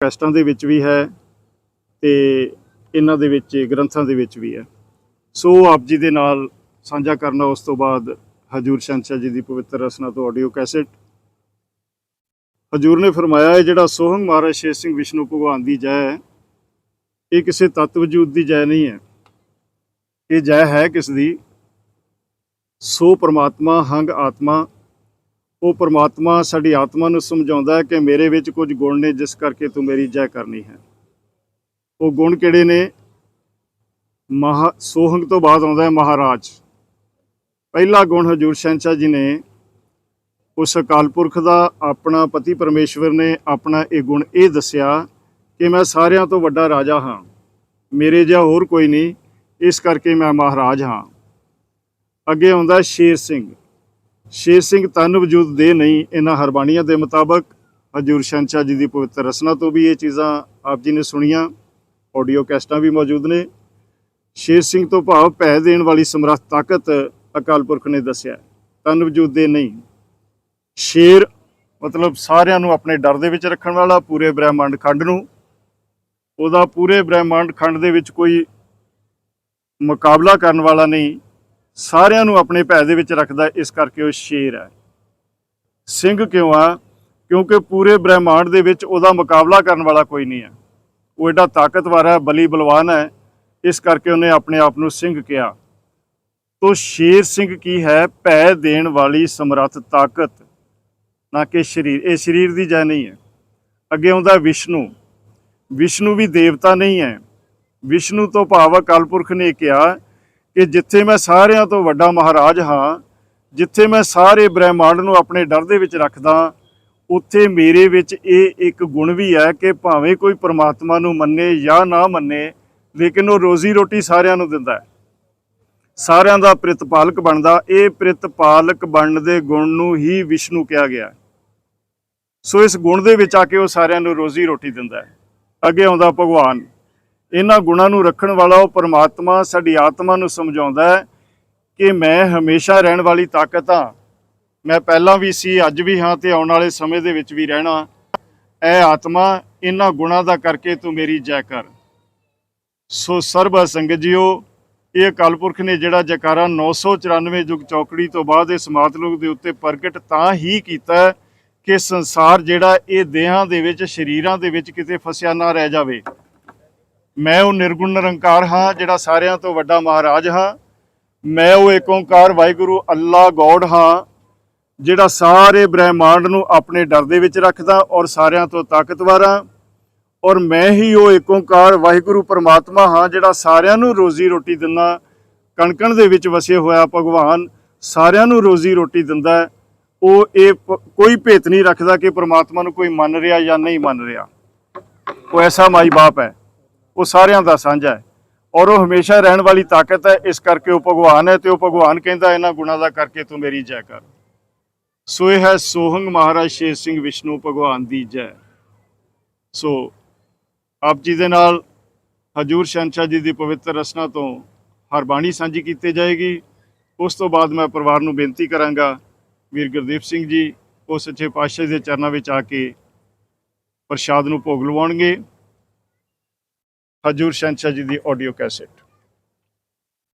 ਕੈਸਟਾਂ ਦੇ ਵਿੱਚ ਵੀ ਹੈ ਤੇ ਇਹਨਾਂ ਦੇ ਵਿੱਚ, ਗ੍ਰੰਥਾਂ ਦੇ ਵਿੱਚ ਵੀ ਹੈ। ਸੋ ਆਪ ਜੀ ਦੇ ਨਾਲ ਸਾਂਝਾ ਕਰਨਾ, ਉਸ ਤੋਂ ਬਾਅਦ ਹਜੂਰ ਸ਼ਹਿਨशाह ਜੀ ਦੀ ਪਵਿੱਤਰ ਰਸਨਾ ਤੋਂ ਆਡੀਓ ਕੈਸੇਟ ਹਜੂਰ ਨੇ ਫਰਮਾਇਆ ਹੈ ਜਿਹੜਾ ਸੋਹੰਗ ਮਹਾਰਾਜ ਸ਼ੇਰ ਸਿੰਘ ਵਿਸ਼ਨੂੰ ਭਗਵਾਨ ਦੀ ਜੈ ਹੈ, ਇਹ ਕਿਸੇ ਤੱਤ ਵਜੂਦ ਦੀ ਜੈ ਨਹੀਂ ਹੈ। ਇਹ ਜੈ ਹੈ ਕਿਸ ਦੀ? ਸੋ ਪ੍ਰਮਾਤਮਾ, ਹੰਗ ਆਤਮਾ ਉਹ ਪ੍ਰਮਾਤਮਾ ਸਾਡੀ ਆਤਮਾ ਨੂੰ ਸਮਝਾਉਂਦਾ ਹੈ ਕਿ ਮੇਰੇ ਵਿੱਚ ਕੁਝ ਗੁਣ ਨੇ, ਜਿਸ ਕਰਕੇ ਤੂੰ ਮੇਰੀ ਜੈ ਕਰਨੀ ਹੈ। ਉਹ ਗੁਣ ਕਿਹੜੇ ਨੇ? ਮਹਾ, ਸੋਹੰਗ ਤੋਂ ਬਾਅਦ ਆਉਂਦਾ ਹੈ ਮਹਾਰਾਜ। ਪਹਿਲਾ ਗੁਣ ਹਜੂਰ ਸ਼ਹਿਨशाह ਜੀ ਨੇ, ਉਸ ਅਕਾਲ ਪੁਰਖ ਦਾ ਆਪਣਾ ਪਤੀ ਪਰਮੇਸ਼ਵਰ ਨੇ ਆਪਣਾ ਇਹ ਗੁਣ ਇਹ ਦੱਸਿਆ ਕਿ ਮੈਂ ਸਾਰਿਆਂ ਤੋਂ ਵੱਡਾ ਰਾਜਾ ਹਾਂ। ਮੇਰੇ ਜਿਹਾ ਹੋਰ ਕੋਈ ਨਹੀਂ, ਇਸ ਕਰਕੇ ਮੈਂ ਮਹਾਰਾਜ ਹਾਂ। ਅੱਗੇ ਆਉਂਦਾ ਸ਼ੇਰ ਸਿੰਘ। ਸ਼ੇਰ ਸਿੰਘ ਤਨ ਵਜੂਦ ਦੇ ਨਹੀਂ, ਇਹਨਾਂ ਹਰਬਾਣੀਆਂ ਦੇ ਮੁਤਾਬਕ ਹਜੂਰ ਸ਼ਹਿਨशाह ਜੀ ਦੀ ਪਵਿੱਤਰ ਰਸਨਾ ਤੋਂ ਵੀ ਇਹ ਚੀਜ਼ਾਂ ਆਪ ਜੀ ਨੇ ਸੁਣੀਆਂ ਆਡੀਓ ਕੈਸਟਾਂ ਵੀ ਮੌਜੂਦ ਨੇ। ਸ਼ੇਰ ਸਿੰਘ ਤੋਂ ਭਾਵ ਭੈ ਦੇਣ ਵਾਲੀ ਸਮਰੱਥ ਤਾਕਤ ਅਕਾਲ ਪੁਰਖ ਨੇ ਦੱਸਿਆ ਤਨ ਵਜੂਦ ਦੇ ਨਹੀਂ। ਸ਼ੇਰ ਮਤਲਬ ਸਾਰਿਆਂ ਨੂੰ ਆਪਣੇ ਡਰ ਦੇ ਵਿੱਚ ਰੱਖਣ ਵਾਲਾ, ਪੂਰੇ ਬ੍ਰਹਿਮੰਡ ਖੰਡ ਨੂੰ। ਉਹਦਾ ਪੂਰੇ ਬ੍ਰਹਿਮੰਡ ਖੰਡ ਦੇ ਵਿੱਚ ਕੋਈ ਮੁਕਾਬਲਾ ਕਰਨ ਵਾਲਾ ਨਹੀਂ। ਸਾਰਿਆਂ ਨੂੰ ਆਪਣੇ ਭੈ ਦੇ ਵਿੱਚ ਰੱਖਦਾ ਇਸ ਕਰਕੇ ਉਹ ਸ਼ੇਰ ਹੈ। ਸਿੰਘ ਕਿਉਂ ਆ? ਕਿਉਂਕਿ ਪੂਰੇ ਬ੍ਰਹਿਮੰਡ ਦੇ ਵਿੱਚ ਉਹਦਾ ਮੁਕਾਬਲਾ ਕਰਨ ਵਾਲਾ ਕੋਈ ਨਹੀਂ ਹੈ। ਉਹ ਐਡਾ ਤਾਕਤਵਰ ਹੈ, ਬਲੀ ਬਲਵਾਨ ਹੈ, ਇਸ ਕਰਕੇ ਉਹਨੇ ਆਪਣੇ ਆਪ ਨੂੰ ਸਿੰਘ ਕਿਹਾ। ਤੋ ਸ਼ੇਰ ਸਿੰਘ ਕੀ ਹੈ? ਭੈ ਦੇਣ ਵਾਲੀ ਸਮਰੱਥ ਤਾਕਤ। ਨਾ ਕਿ ਸਰੀਰ। ਇਹ ਸਰੀਰ ਦੀ ਜੈ ਨਹੀਂ ਹੈ। ਅੱਗੇ ਆਉਂਦਾ ਵਿਸ਼ਨੂੰ। ਵਿਸ਼ਨੂੰ ਵੀ ਦੇਵਤਾ ਨਹੀਂ ਹੈ। ਵਿਸ਼ਨੂੰ ਤੋਂ ਭਾਵ ਅਕਾਲ ਪੁਰਖ ਨੇ ਕਿਹਾ ਕਿ ਜਿੱਥੇ ਮੈਂ ਸਾਰਿਆਂ ਤੋਂ ਵੱਡਾ ਮਹਾਰਾਜ ਹਾਂ, ਜਿੱਥੇ ਮੈਂ ਸਾਰੇ ਬ੍ਰਹਿਮੰਡ ਨੂੰ ਆਪਣੇ ਡਰ ਦੇ ਵਿੱਚ ਰੱਖਦਾ, ਉੱਥੇ ਮੇਰੇ ਵਿੱਚ ਇਹ ਇੱਕ ਗੁਣ ਵੀ ਹੈ ਕਿ ਭਾਵੇਂ ਕੋਈ ਪਰਮਾਤਮਾ ਨੂੰ ਮੰਨੇ ਜਾਂ ਨਾ ਮੰਨੇ, ਲੇਕਿਨ ਉਹ ਰੋਜ਼ੀ ਰੋਟੀ ਸਾਰਿਆਂ ਨੂੰ ਦਿੰਦਾ ਹੈ। ਸਾਰਿਆਂ ਦਾ ਪ੍ਰਤਪਾਲਕ ਬਣਦਾ, ਇਹ ਪ੍ਰਤਪਾਲਕ ਬਣਨ ਦੇ ਗੁਣ ਨੂੰ ਹੀ ਵਿਸ਼ਨੂੰ ਕਿਹਾ ਗਿਆ ਸੋ ਇਸ ਗੁਣ ਦੇ ਵਿੱਚ ਆ ਕੇ ਉਹ ਸਾਰਿਆਂ ਨੂੰ ਰੋਜ਼ੀ ਰੋਟੀ ਦਿੰਦਾ ਹੈ। ਅੱਗੇ ਆਉਂਦਾ ਭਗਵਾਨ। ਇਹਨਾਂ ਗੁਣਾਂ ਨੂੰ ਰੱਖਣ ਵਾਲਾ ਉਹ ਪਰਮਾਤਮਾ ਸਾਡੀ ਆਤਮਾ ਨੂੰ ਸਮਝਾਉਂਦਾ ਹੈ ਕਿ ਮੈਂ ਹਮੇਸ਼ਾ ਰਹਿਣ ਵਾਲੀ ਤਾਕਤ ਹਾਂ। ਮੈਂ ਪਹਿਲਾਂ ਵੀ ਸੀ, ਅੱਜ ਵੀ ਹਾਂ ਤੇ ਆਉਣ ਵਾਲੇ ਸਮੇਂ ਦੇ ਵਿੱਚ ਵੀ ਰਹਿਣਾ। ਐ ਆਤਮਾ, ਇਹਨਾਂ ਗੁਣਾਂ ਦਾ ਕਰਕੇ ਤੂੰ ਮੇਰੀ ਜੈ ਕਰ। ਸੋ ਸਰਬ ਸੰਗਤ ਜੀਓ, ਇਹ ਅਕਾਲ ਪੁਰਖ ਨੇ ਜਿਹੜਾ ਜਕਾਰਾ 994 ਯੁਗ ਚੌਕੜੀ ਤੋਂ ਬਾਅਦ ਇਸ ਮਾਤਲੁਕ ਦੇ ਉੱਤੇ ਪ੍ਰਗਟ ਤਾਂ ਹੀ ਕੀਤਾ ਕਿ ਸੰਸਾਰ ਜਿਹੜਾ ਇਹ ਦੇਹਾਂ ਦੇ ਵਿੱਚ, ਸ਼ਰੀਰਾਂ ਦੇ ਵਿੱਚ ਕਿਤੇ ਫਸਿਆ ਨਾ ਰਹਿ ਜਾਵੇ। ਮੈਂ ਉਹ ਨਿਰਗੁਣ ਨਿਰੰਕਾਰ ਹਾਂ, ਜਿਹੜਾ ਸਾਰਿਆਂ ਤੋਂ ਵੱਡਾ ਮਹਾਰਾਜ ਹਾਂ। ਮੈਂ ਉਹ ਏਕ ਓੰਕਾਰ ਵਾਹਿਗੁਰੂ, ਅੱਲਾ ਗੋਡ ਹਾਂ, ਜਿਹੜਾ ਸਾਰੇ ਬ੍ਰਹਿਮੰਡ ਨੂੰ ਆਪਣੇ ਡਰ ਦੇ ਵਿੱਚ ਰੱਖਦਾ ਔਰ ਸਾਰਿਆਂ ਤੋਂ ਤਾਕਤਵਰ ਹਾਂ। ਔਰ ਮੈਂ ਹੀ ਉਹ ਏਕ ਓੰਕਾਰ ਵਾਹਿਗੁਰੂ, ਪਰਮਾਤਮਾ ਹਾਂ, ਜਿਹੜਾ ਸਾਰਿਆਂ ਨੂੰ ਰੋਜ਼ੀ ਰੋਟੀ ਦਿੰਦਾ, ਕਣਕਣ ਦੇ ਵਿੱਚ ਵਸੇ ਹੋਇਆ ਭਗਵਾਨ ਸਾਰਿਆਂ ਨੂੰ ਰੋਜ਼ੀ ਰੋਟੀ ਦਿੰਦਾ। ਉਹ ਇਹ ਪ- ਕੋਈ ਭੇਤ ਨਹੀਂ ਰੱਖਦਾ ਕਿ ਪਰਮਾਤਮਾ ਨੂੰ ਕੋਈ ਮੰਨ ਰਿਹਾ ਜਾਂ ਨਹੀਂ ਮੰਨ ਰਿਹਾ। ਉਹ ਐਸਾ ਮਾਈ ਬਾਪ ਹੈ। ਉਹ ਸਾਰਿਆਂ ਦਾ ਸਾਂਝਾ ਹੈ। ਔਰ ਉਹ ਹਮੇਸ਼ਾ ਰਹਿਣ ਵਾਲੀ ਤਾਕਤ ਹੈ, ਇਸ ਕਰਕੇ ਉਹ ਭਗਵਾਨ ਹੈ ਤੇ ਉਹ ਭਗਵਾਨ ਕਹਿੰਦਾ, ਇਹਨਾਂ ਗੁਣਾਂ ਦਾ ਕਰਕੇ ਤੂੰ ਮੇਰੀ ਜੈ ਕਰ। ਸੋ ਇਹ ਹੈ ਸੋਹੰਗ ਮਹਾਰਾਜ ਸ਼ੇਰ ਸਿੰਘ ਵਿਸ਼ਨੂੰ ਭਗਵਾਨ ਦੀ ਜੈ। ਸੋ ਆਪ ਜੀ ਦੇ ਨਾਲ ਹਜੂਰ ਸ਼ਹਿਨशाह ਜੀ ਦੀ ਪਵਿੱਤਰ ਰਸਨਾ ਤੋਂ ਹਰ ਬਾਣੀ ਸਾਂਝੀ ਕੀਤੀ ਜਾਏਗੀ। ਉਸ ਤੋਂ ਬਾਅਦ ਮੈਂ ਪਰਿਵਾਰ ਨੂੰ ਬੇਨਤੀ ਕਰਾਂਗਾ, ਵੀਰ ਗੁਰਦੀਪ ਸਿੰਘ ਜੀ, ਉਹ ਸੱਚੇ ਪਾਤਸ਼ਾਹ ਦੇ ਚਰਨਾਂ ਵਿੱਚ ਆ ਕੇ ਪ੍ਰਸ਼ਾਦ ਨੂੰ ਭੋਗ ਲਵਾਉਣਗੇ। ਹਜੂਰ ਸ਼ਹਿਨशाह ਜੀ ਦੀ ਆਡੀਓ ਕੈਸੇਟ